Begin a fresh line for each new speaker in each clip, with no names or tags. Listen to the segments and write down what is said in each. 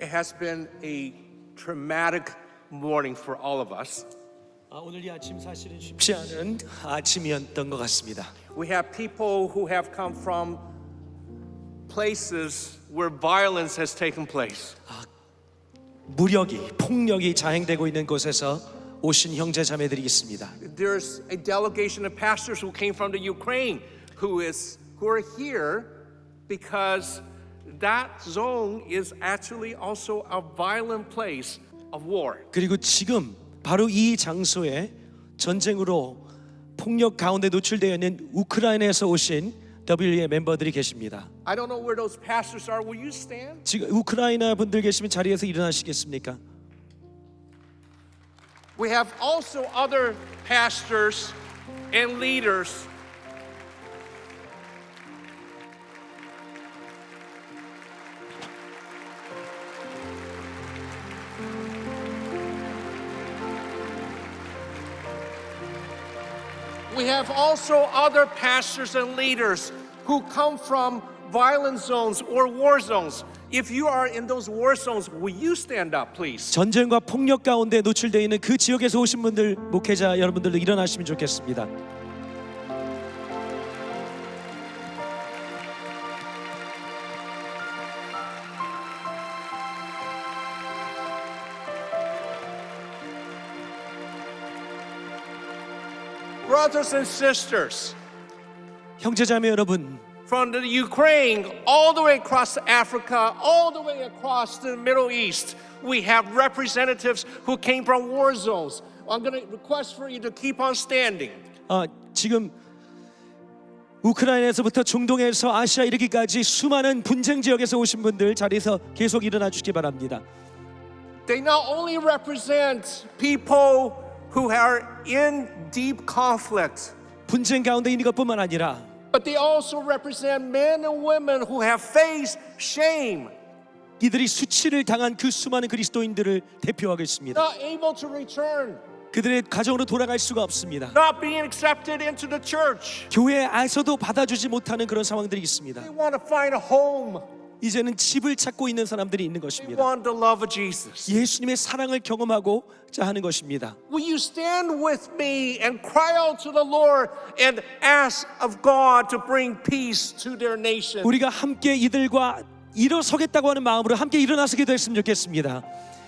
It has been a traumatic morning for all of us.
아, 오늘 이 아침 사실은 쉽지 않은 아침이었던 것 같습니다.
We have people who have come from places where violence has taken place.
무력이 폭력이 자행되고 있는 곳에서 오신 형제 자매들이 있습니다.
There's a delegation of pastors who came from the Ukraine who is who are here because that zone is actually also a violent place of war.
그리고 지금 바로 이 장소에 전쟁으로 폭력 가운데 노출되어 있는 우크라이나에서 오신 WE의 멤버들이 계십니다.
I don't know where those pastors are. Will you stand?
지금 우크라이나 분들 계시면 자리에서 일어나시겠습니까?
We have also other pastors and leaders We have also other pastors and leaders who come from violent zones or war zones. If you are in those war zones, will you stand up, please?
전쟁과 폭력 가운데 노출되어 있는 그 지역에서 오신 분들 목회자 여러분들도 일어나시면 좋겠습니다.
Brothers and sisters,
형제자매 여러분,
from the Ukraine all the way across Africa, all the way across the Middle East, we have representatives who came from war zones. I'm going to request for you to keep on standing.
아, 지금 우크라이나에서부터 중동에서 아시아 이르기까지 수많은 분쟁 지역에서 오신 분들 자리에서 계속 일어나 주시기 바랍니다.
They not only represent people who are in deep conflict,
분쟁 가운데 있는 것뿐만 아니라
but they also represent men and women who have faced shame,
이들이 수치를 당한 그 수많은 그리스도인들을 대표하고 있습니다.
not able to return,
그들의 가정으로 돌아갈 수가 없습니다.
not being accepted into the church.
교회에서도 받아주지 못하는 그런 상황들이 있습니다.
They want to find a home.
이제는 집을 찾고 있는 사람들이 있는 것입니다.
want the love of Jesus.
예수님의 사랑을 경험하고자 하는 것입니다.
Will you stand with me and cry out to the Lord and ask of God to bring peace to their nation?
우리가 함께 이들과 일어서겠다고 하는 마음으로 함께 일어나서 기도했으면 좋겠습니다.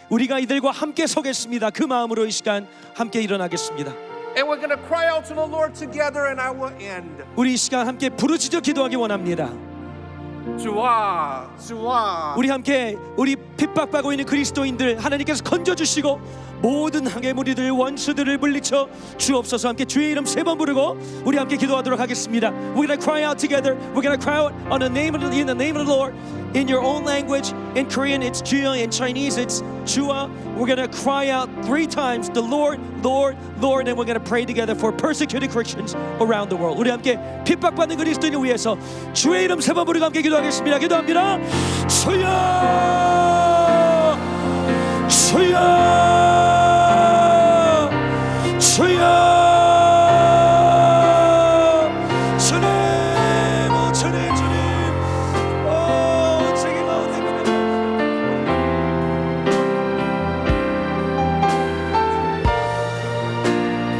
우리가 이들과 함께 서겠습니다. 그 마음으로 이 시간 함께 일어나겠습니다.
And we're going to cry out to the Lord together and I will end.
우리 이 시간 함께 부르짖어 기도하기 원합니다.
주아, 주아.
우리 함께 우리 핍박받고 있는 그리스도인들 하나님께서 건져 주시고 모든 항해 무리들 원수들을 물리쳐 주옵소서 함께 주의 이름 세 번 부르고 우리 함께 기도하도록 하겠습니다. We're gonna cry out together. We're gonna cry out on the name of the, in the name of the Lord in your own language. In Korean it's 주여, in Chinese it's 주아. We're gonna cry out three times the Lord, Lord, Lord, and we're gonna pray together for persecuted Christians around the world. 우리 함께 핍박받는 그리스도인을 위해서 주의 이름 세 번 부르고 함께 기도하겠습니다. 기도합니다. 주여, 주여, 주여, 주님, 오 주님, 주님, 오 세계 가운데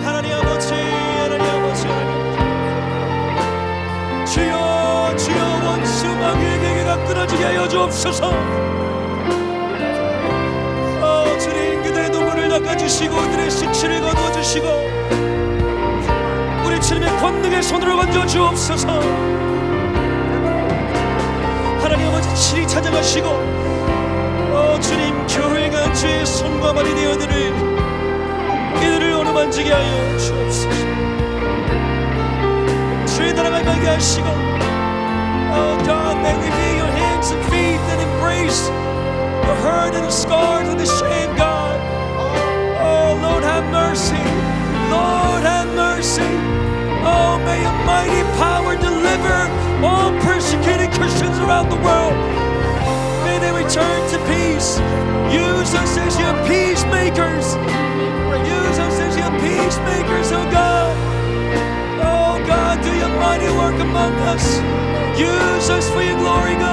하나님 아버지, 하나님 아버지. 주여, 주여 원수 마귀에게가 끊어지게 하여 주옵소서. 닦아주시고 그들의 수치를 거두어주시고 우리 주님의 권능의 손으로 건져 주옵소서. 하나님 아버지 친히 찾아가시고 어, 주님 교회가 주의 손과 발이 되어 들을 이들을 어루만지게 하여 주옵소서. 주의 나라가 임하게 하시고 Oh God, may we be your hands and feet that embrace the hurt and the scars and the shame, God. Christians around the world. May they return to peace. Use us as your peacemakers. Use us as your peacemakers, oh God. Oh God, do your mighty work among us. Use us for your glory, God.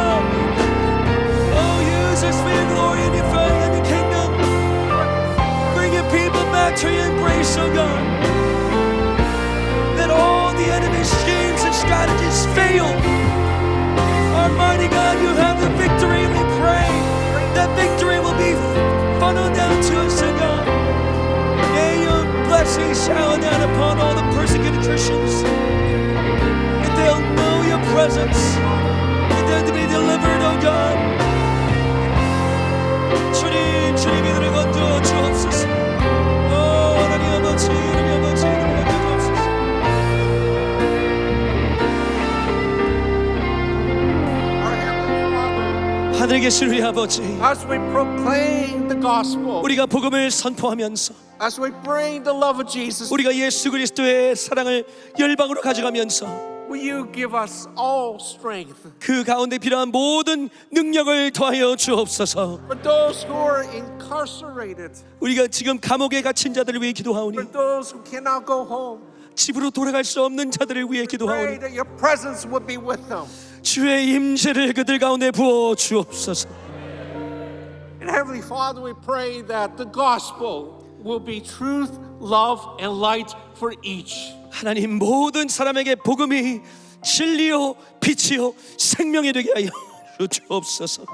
Presence. That they'll be delivered, oh God. 주님, 주님 이 들을 건져 주옵소서. 오, 하나님 아버지, 하나님 아버지, 이들을 건져 주옵소서. 하늘에 계신 우리 아버지,
as we proclaim the gospel,
우리가 복음을 선포하면서
as we bring the love of Jesus,
우리가 예수 그리스도의 사랑을 열방으로 가져가면서
will you give us all strength
그 가운데 필요한 모든 능력을 더하여 주옵소서.
for those who are incarcerated,
우리가 지금 감옥에 갇힌 자들을 위해 기도하오니
for those who cannot go home?
집으로 돌아갈 수 없는 자들을 위해
Pray
기도하오니
that your presence would be with them.
주의 임재를 그들 가운데 부어 주옵소서.
And Heavenly Father, we pray that the gospel will be truth, love, and light for each.
하나님 모든 사람에게 복음이 진리요 빛이요 생명이 되게 하여 주옵소서.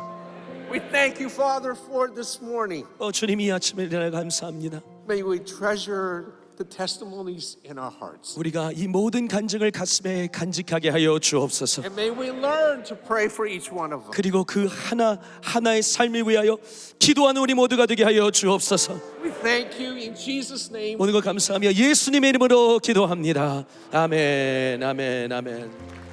We thank you, Father, for this morning.
어, 주님 이 아침에 일어나 감사합니다.
May we treasure the testimonies in our hearts.
우리가 이 모든 간증을 가슴에 간직하게 하여 주옵소서.
And may we learn to pray for each one of them.
그리고 그 하나 하나의 삶을 위하여 기도하는 우리 모두가 되게 하여 주옵소서.
Thank you in Jesus' name.
모든 것 감사하며 예수님의 이름으로 기도합니다. 아멘, 아멘, 아멘.